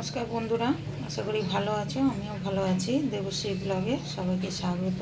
নমস্কার বন্ধুরা, আশা করি ভালো আছো, আমিও ভালো আছি, দেবশ্রী ব্লগে সবাইকে স্বাগত।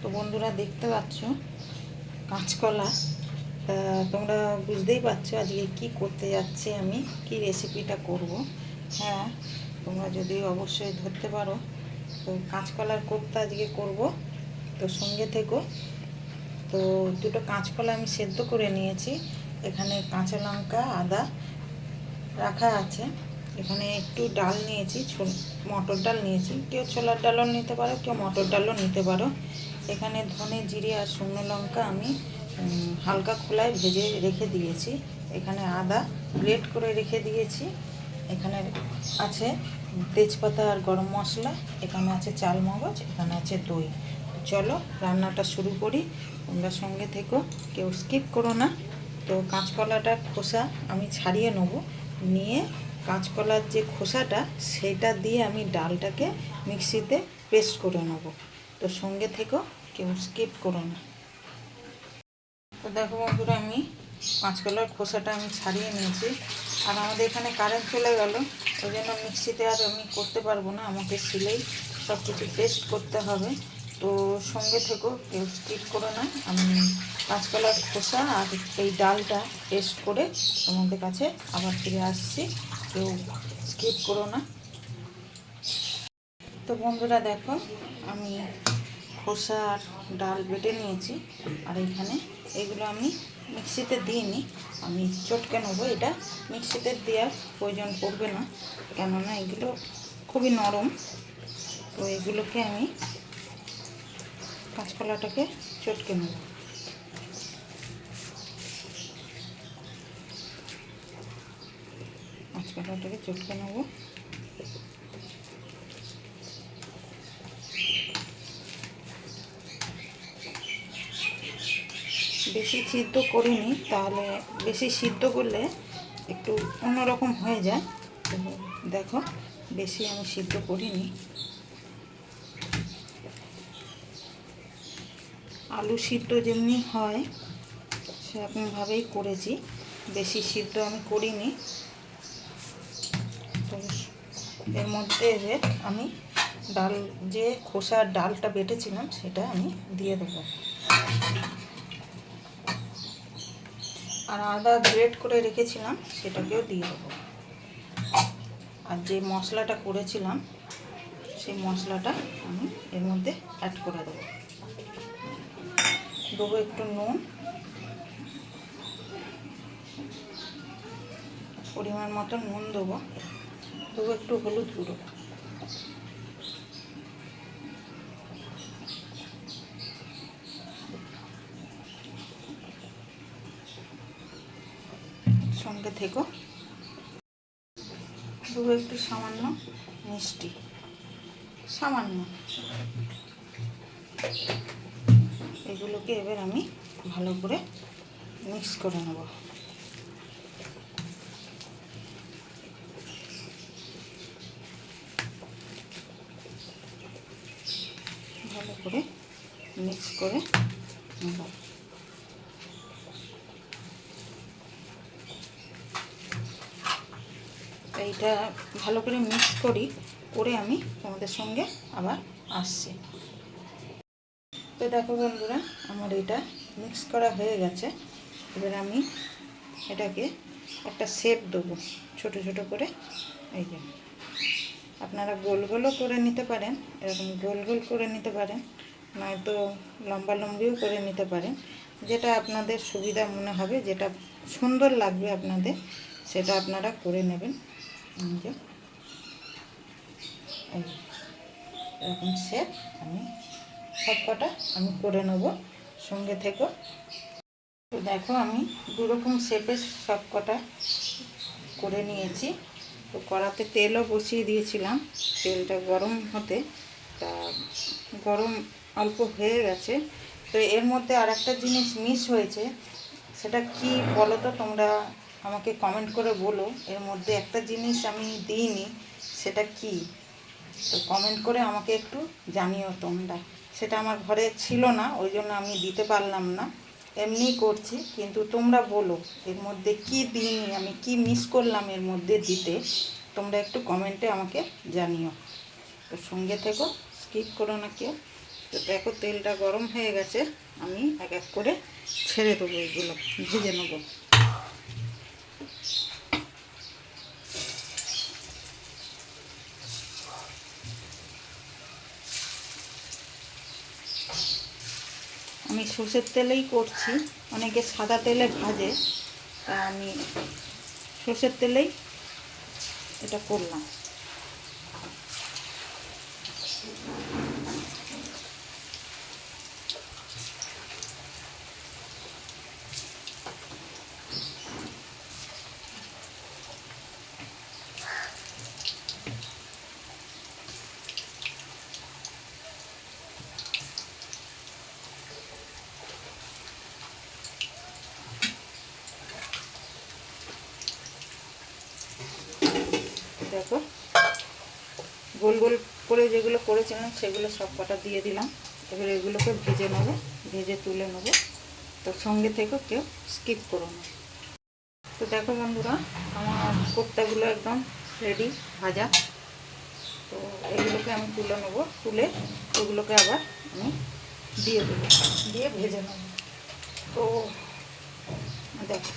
তো বন্ধুরা দেখতে পাচ্ছ, কাঁচকলা, তা তোমরা বুঝতেই পারছ আজকে কি করতে যাচ্ছি আমি, কি রেসিপিটা করব। হ্যাঁ তোমরা যদি অবশ্যই ধরতে পারো, তো কাঁচকলার কোপ্তা আজকে করব। তো সঙ্গে থেকো, তো দুটো কাঁচকলা আমি সেদ্ধ করে নিয়েছি, এখানে কাঁচা লঙ্কা, আদা রাখা আছে। এখানে একটু ডাল নিয়েছি মটর ডাল নিয়েছি। কেউ ছোলার ডালও নিতে পারো, কেউ মটর ডালও নিতে পারো। এখানে ধনে জিরে আর শুকনো লঙ্কা আমি হালকা খোলায় ভেজে রেখে দিয়েছি। এখানে আদা গ্রেট করে রেখে দিয়েছি। এখানে আছে তেজপাতা আর গরম মশলা, এখানে আছে চাল মগজ, এখানে আছে দই। চলো রান্নাটা শুরু করি। তোমরা সঙ্গে থেকো, কেউ স্কিপ করো না। তো কাঁচকলাটার খোসা আমি ছাড়িয়ে নেব, নিয়ে কাঁচকলার যে খোসাটা, সেটা দিয়ে আমি ডালটাকে মিক্সিতে পেস্ট করে নেব। তো সঙ্গে থেকো, কেউ স্কিপ করো না। তো দেখো বন্ধুরা, আমি কাঁচকলার খোসাটা আমি ছাড়িয়ে নিয়েছি। আর আমাদের এখানে কারেন্ট চলে গেল, ওই জন্য মিক্সিতে আর আমি করতে পারব না। আমাকে সিলেই সব কিছু পেস্ট করতে হবে। তো সঙ্গে থেকো, কেউ স্কিপ করো না। আমি কাঁচকলার খোসা আর এই ডালটা পেস্ট করে তোমাদের কাছে আবার ফিরে আসছি। কেউ স্কিপ করো না। তো বন্ধুরা দেখো, আমি খোসা আর ডাল বেটে নিয়েছি, আর এখানে এগুলো আমি মিক্সিতে দিইনি আমি চটকে নেব, এটা মিক্সিতে দেওয়ার প্রয়োজন পড়বে না, কেননা এগুলো খুবই নরম। তো এগুলোকে আমি কাঁচকলাটাকে চটকে নেব। কাঁচকলাটাকে চটকে নেব। বেশি সিদ্ধ করিনি, তাহলে বেশি সিদ্ধ করলে একটু অন্যরকম হয়ে যায়। তো দেখো, বেশি আমি সিদ্ধ করিনি। আলু সিদ্ধ যেমনি হয়, সেরকমভাবেই করেছি। বেশি সিদ্ধ আমি করিনি। এর মধ্যে যে আমি ডাল, যে খোসার ডালটা বেটেছিলাম সেটা আমি দিয়ে দেবো। আর আদা গ্রেট করে রেখেছিলাম সেটাকেও দিয়ে দেবো। আর যে মশলাটা করেছিলাম, সেই মশলাটা আমি এর মধ্যে অ্যাড করে দেবো। দেবো একটু নুন। পরিমাণ মতো নুন দেবো। দেবো একটু হলুদ গুঁড়ো। সঙ্গে থেকো। দেবো একটু সামান্য মিষ্টি। সামান্য। এগুলোকে এবার আমি ভালো করে মিক্স করে নেব ভালো করে মিক্স করে এইটা ভালো করে মিক্স করি, করে আমি তোমাদের সঙ্গে আবার আসছি। তো দেখো বন্ধুরা, আমার এটা মিক্স করা হয়ে গেছে। এবার আমি এটাকে একটা শেপ দেবো, ছোট ছোট করে, এই যে। আপনারা গোল গোলও করে নিতে পারেন, এরকম গোল গোল করে নিতে পারেন, নয়তো লম্বা লম্বিও করে নিতে পারেন। যেটা আপনাদের সুবিধা মনে হবে, যেটা সুন্দর লাগবে আপনাদের, সেটা আপনারা করে নেবেন। এরকম শেপ আমি সব কটা আমি করে নেব, সঙ্গে থেকো দেখো আমি দুরকম শেপের সব কটা করে নিয়েছি। তো কড়াতে তেলও বসিয়ে দিয়েছিলাম। তেলটা গরম হতে তা গরম অল্প হয়ে গেছে। তো এর মধ্যে আর একটা জিনিস মিস হয়েছে, সেটা কি বলো তো তোমরা আমাকে কমেন্ট করে বলো। এর মধ্যে একটা জিনিস আমি দিইনি, সেটা কি? তো কমেন্ট করে আমাকে একটু জানিও তোমরা। সেটা আমার ঘরে ছিল না, ওই জন্য আমি দিতে পারলাম না। এমনি করছি, কিন্তু তোমরা বলো, এর মধ্যে কি দিইনি আমি কি মিস করলাম এর মধ্যে দিতে, তোমরা একটু কমেন্টে আমাকে জানিও। তো সঙ্গে থেকো স্কিপ করো না কেউ। তো দেখো, তেলটা গরম হয়ে গেছে, আমি এক এক করে ছেড়ে দেবো এগুলো, ভেজে নেব আমি সর্ষের তেলেই করছি। অনেকে সাদা তেলে ভাজে। তা আমি সর্ষের তেলেই এটা করলাম। দেখো। গোল গোল করে যেগুলো করেছিলাম, সেগুলো সব কটা দিয়ে দিলাম। এবার এগুলোকে ভেজে নেব, ভেজে তুলে নেব। তো সঙ্গে থেকে কেউ স্কিপ করো না। তো দেখো বন্ধুরা, আমার কোপ্তাগুলো একদম রেডি ভাজা। তো এগুলোকে আমি তুলে নেব, তুলে এগুলোকে আবার আমি দিয়ে দেবো, দিয়ে ভেজে নেব। তো দেখো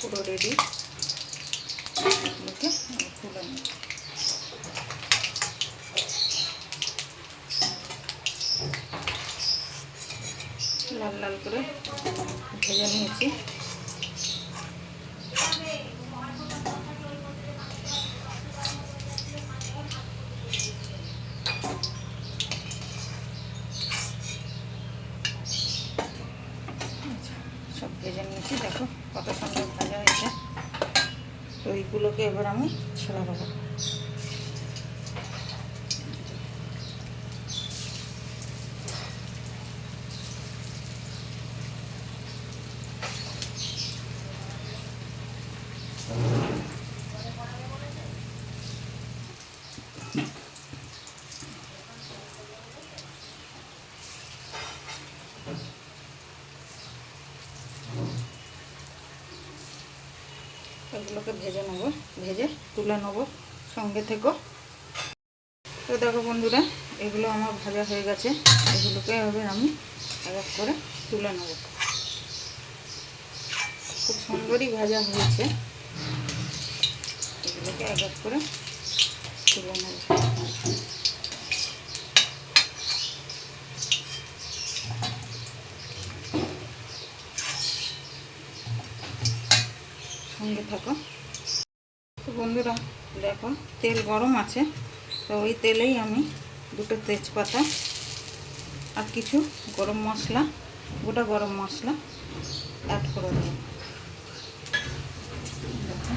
পুরো রেডি এগুলোকে তুলে নেব লাল লাল করে ভেজে নিয়েছি। সব ভেজে নিয়েছি, দেখো কত সুন্দর তো এইগুলোকে এবার আমি ছেড়ে দেবো। এগুলোকে ভেজে নেব, ভেজে তুলে নেব, সঙ্গে থেকেও। তো দেখো বন্ধুরা, এগুলো আমার ভাজা হয়ে গেছে। এগুলোকে এভাবে আমি এক এক করে তুলে নেব। খুব সুন্দরই ভাজা হয়েছে। এগুলোকে এক এক করে তুলে নেব। সঙ্গে থাকো। তো বন্ধুরা, দেখো, তেল গরম আছে। তো ওই তেলেই আমি দুটো তেজপাতা আর কিছু গরম মশলা, গোটা গরম মশলা অ্যাড করে দেবো দেখো।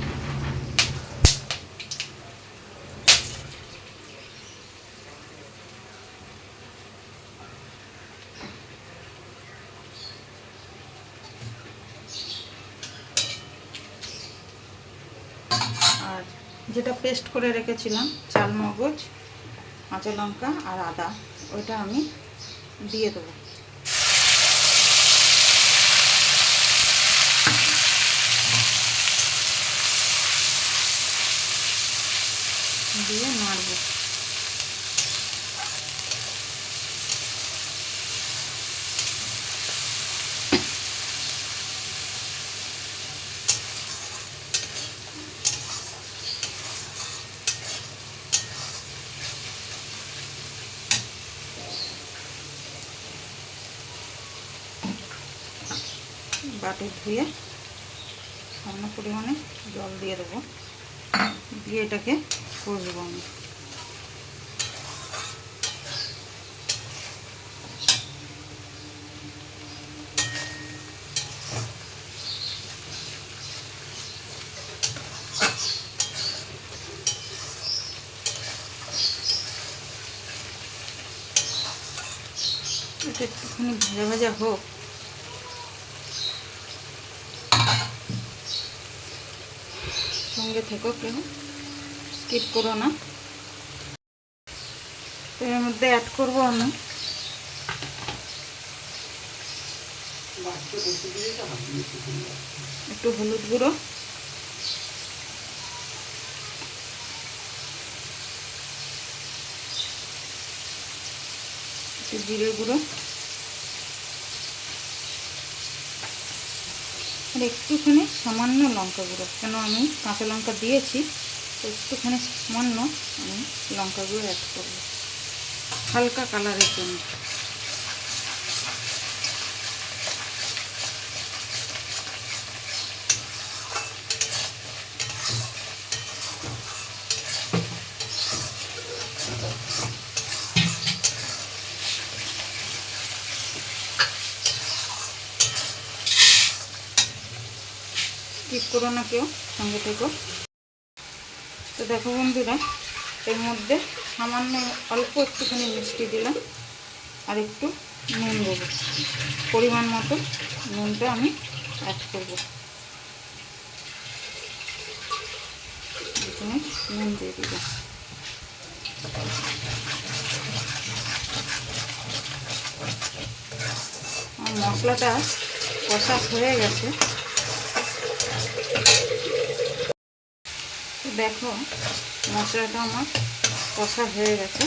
আর যেটা পেস্ট করে রেখেছিলাম, চাল, মগজ, কাঁচা লঙ্কা আর আদা, ওইটা আমি দিয়ে দেবো। দিয়ে নাড়বো। বাটি ধুয়ে সামান্য পরিমাণে জল দিয়ে দেবো। দিয়ে এটাকে কষবো আমি। একটুখানি ভাজা ভাজা হোক। সঙ্গে থেকো কেউ। স্কিপ করো না। তো এর মধ্যে অ্যাড করব আমি। একটু হলুদ গুঁড়ো। একটু জিরে গুঁড়ো। আর একটুখানি সামান্য লঙ্কা গুঁড়ো, কেন আমি কাঁচা লঙ্কা দিয়েছি, একটুখানি সামান্য আমি লঙ্কা গুঁড়ো অ্যাড করব। হালকা কালারের জন্য। করো না কেউ, সঙ্গে থেকো। তো দেখো বন্ধুরা, এর মধ্যে সামান্য অল্প একটুখানি মিষ্টি দিলাম, আর একটু নুন দেবো। পরিমাণ মতো নুনটা আমি অ্যাড করব। নুন দিয়ে আমার মশলাটা কষা হয়ে গেছে। দেখো, মশলাটা আমার কষা হয়ে গেছে।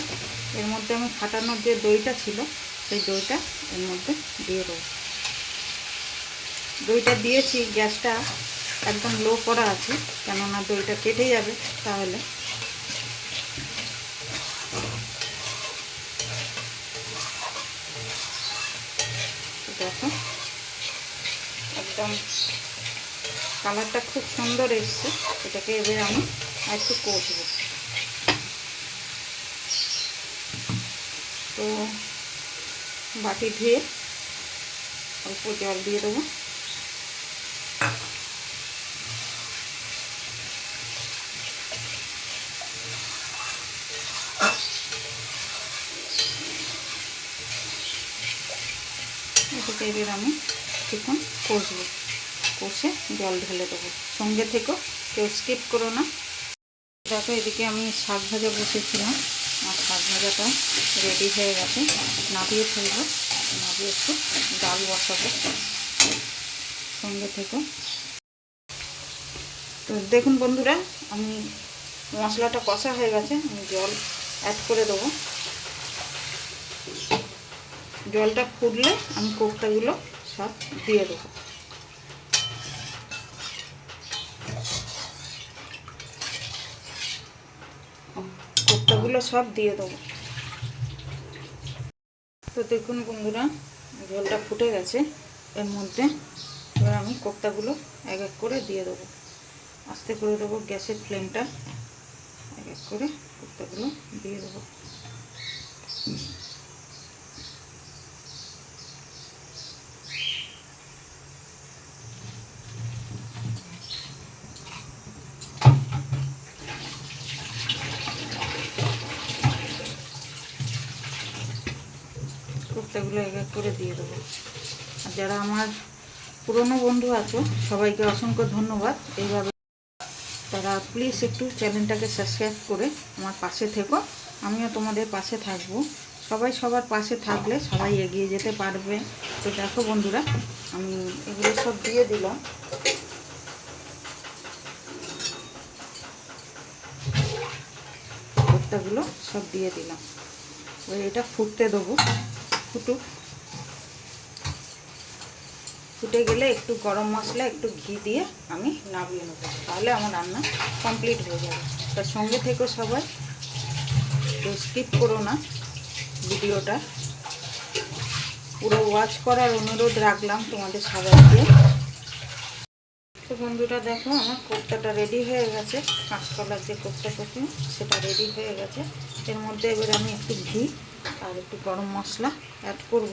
এর মধ্যে আমি ফাটানোর যে দইটা ছিল, সেই দইটা এর মধ্যে দিয়ে দেবো। দইটা দিয়েছি, গ্যাসটা একদম লো করা আছে, কেননা দইটা কেটে যাবে, তাহলে তো দেখো একদম কালারটা খুব সুন্দর এসছে। এটাকে এবার আমি আর একটু কষবো। তো বাটি ধুয়ে অল্প জল দিয়ে দেবো। এটাকে এবার আমি কিছুক্ষণ কষবো। কষে জল ঢেলে দেবো। সঙ্গে থেকেও কেউ স্কিপ করো না। দেখো এদিকে আমি শাক ভাজা বসেছিলাম, আর শাক ভাজাটা রেডি হয়ে গেছে। নাবিয়ে ফেলব, নাবিয়ে একটু ডাল বসাবো। সঙ্গে থেকে তো দেখুন বন্ধুরা, আমি মশলাটা কষা হয়ে গেছে, আমি জল অ্যাড করে দেবো। জলটা ফুটলে আমি কোপ্তাগুলো সব দিয়ে দেবো। কোপ্তাগুলো সব দিয়ে দেবো। তো দেখুন বন্ধুরা ঝোলটা ফুটে গেছে। এর মধ্যে এবার আমি কোপ্তাগুলো এক এক করে দিয়ে দেবো। আস্তে করে দেবো গ্যাসের ফ্লেমটা। এক এক করে কোপ্তাগুলো দিয়ে দেবো কোপ্তাগুলো এক এক করে দিয়ে দেবো। আর যারা আমার পুরনো বন্ধু আছো, সবাইকে অসংখ্য ধন্যবাদ। এইভাবে তারা প্লিজ একটু চ্যানেলটাকে সাবস্ক্রাইব করে আমার পাশে থেকো। আমিও তোমাদের পাশে থাকব। সবাই সবার পাশে থাকলে সবাই এগিয়ে যেতে পারবে। তো দেখো বন্ধুরা, আমি এগুলো সব দিয়ে দিলাম। ভর্তাগুলো সব দিয়ে দিলাম। এবার এটা ফুটতে দেবো। ফুটুক। ফুটে গেলে একটু গরম মশলা, একটু ঘি দিয়ে আমি নামিয়ে নেব। তাহলে আমার রান্না কমপ্লিট হয়ে যাবে। তার সঙ্গে থেকেও সবাই। কেউ স্কিপ করো না ভিডিওটা। পুরো ওয়াচ করার অনুরোধ রাখলাম তোমাদের সবাইকে। তো বন্ধুরা দেখো, আমার কোপ্তাটা রেডি হয়ে গেছে। কাঁচকলার যে কোপ্তা কপি সেটা রেডি হয়ে গেছে। এর মধ্যে এবার আমি একটু ঘি আর একটু গরম মশলা অ্যাড করব,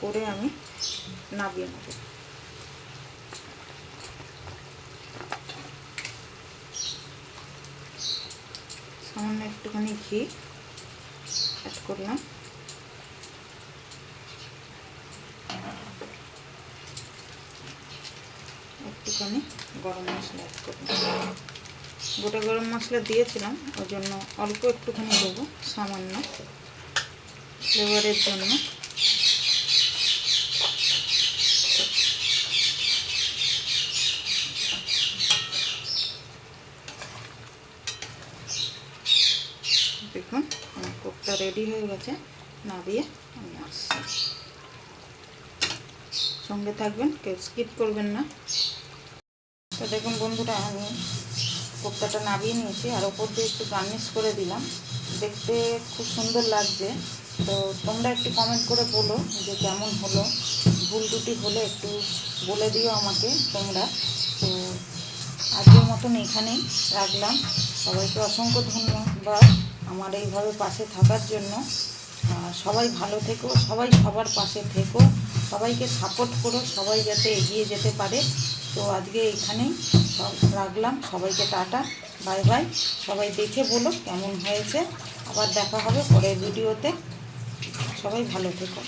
করে আমি নামিয়ে নেব। সামান্য একটুখানি ঘি অ্যাড করলাম। একটুখানি গরম মশলা অ্যাড করলাম। গোটা গরম মশলা দিয়েছিলাম, ওই জন্য অল্প একটুখানি দেবো, সামান্য। ফ্লেভারের জন্য। রেডি হয়ে গেছে না দিয়ে আমি আসছি। সঙ্গে থাকবেন, কেউ স্কিপ করবেন না। তো দেখুন বন্ধুরা, আমি কোপ্তাটা নামিয়ে নিয়েছি, আর ওপর দিয়ে একটু গার্নিশ করে দিলাম। দেখতে খুব সুন্দর লাগছে। তো তোমরা একটু কমেন্ট করে বলো যে কেমন হলো। ভুল দুটি হলে একটু বলে দিও আমাকে, তোমরা। তো আজকের মতন এখানেই রাখলাম। সবাইকে অসংখ্য ধন্যবাদ। আমার এইভাবে পাশে থাকার জন্য সবাই ভালো থেকো, সবাই সবার পাশে থেকো, সবাইকে সাপোর্ট করো, সবাই যাতে এগিয়ে যেতে পারে। তো আজকে এখানেই সব রাখলাম। সবাইকে টাটা, বাই বাই। সবাই দেখে বলো কেমন হয়েছে। আবার দেখা হবে পরের ভিডিওতে। সবাই ভালো থেকো।